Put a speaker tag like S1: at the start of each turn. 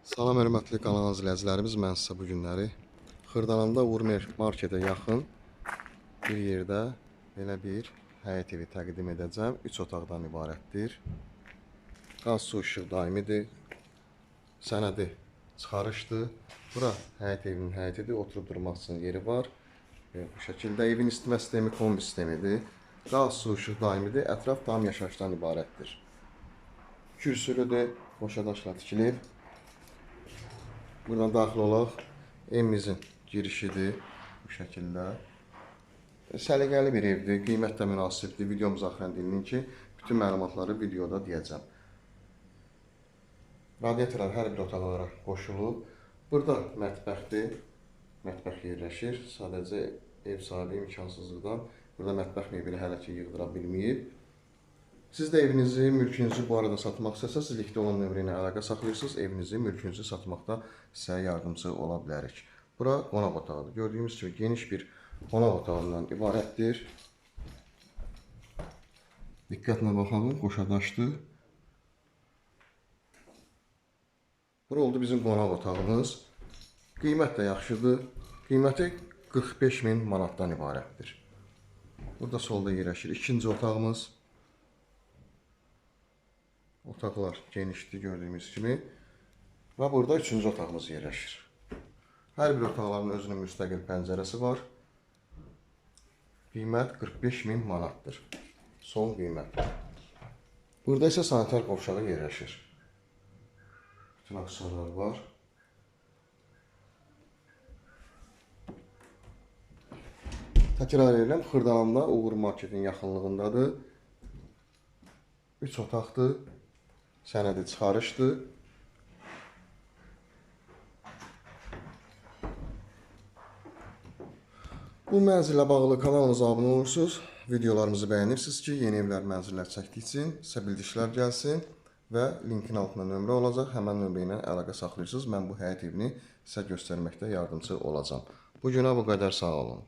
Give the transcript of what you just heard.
S1: Salam hörmətli kanal izləyicilərimiz, mən sizə bu günləri Xırdalanında Urmer marketə yaxın bir yerdə belə bir həyət evi təqdim edəcəm. 3 otaqdan ibarətdir. Qaz, su, işıq daimidir. Sənədi çıxarışdır. Bura həyət evinin həyətidir. Oturub durmaq üçün yeri var. E, Bu şəkildə evin isitmə sistemi kombi sistemidir. Qaz, su, işıq daimidir. Ətraf tam yaşayışdan ibarətdir. Kürsülüdür, boşa daşla tikilib. Buradan daxil olaq. Evimizin girişidir bu şəkildə. Səliqəli bir evdir, qiymət də münasibdir. Videomuz axırən dinləyin ki, bütün məlumatları videoda deyəcəm. Radiatorlar hər bir otaqlara qoşulub. Burada mətbəxdir. Mətbəx yerləşir. Sadəcə ev sahibi imkansızlıqdan burada mətbəx mebeli hələ ki yığdıra bilməyib. Siz də evinizi, mülkünüzü bu arada satmaq istəsəz, linkdə olan nömrə ilə əlaqə saxlayırsınız. Evinizi, mülkünüzü satmaqda sizə yardımcı ola bilərik. Bura qonaq otağıdır. Gördüyümüz kimi geniş bir qonaq otağından ibarətdir. Diqqətlə baxalım, qoşadaşdır. Bura oldu bizim qonaq otağımız. Qiymət də yaxşıdır. Qiyməti 45 min manatdan ibarətdir. Burada solda yerləşir ikinci otağımız. Otaqlar genişdir gördüyümüz kimi. Və burada üçüncü otağımız yerləşir. Hər bir otaqların özünün müstəqil pəncərəsi var. Qiymət 45 min manatdır. Son qiymət. Burada isə sanitar qovşağı yerləşir. Bütün aksesuarlar var. Təkrar edirəm, Xırdalanda Uğur Marketin yaxınlığındadır. 3 otaqdır. Sənədi çıxarışdır. Bu mənzillə bağlı kanalımıza abunə olursunuz, videolarımızı bəyənirsiniz ki, yeni evlər, mənzillər çəkdikcə sizə bildiklər gəlsin və linkin altında nömrə olacaq. Həmən nömrə ilə əlaqə saxlayırsınız. Mən bu həyət evini sizə göstərməkdə yardımçı olacağam. Bu günə bu qədər sağ olun.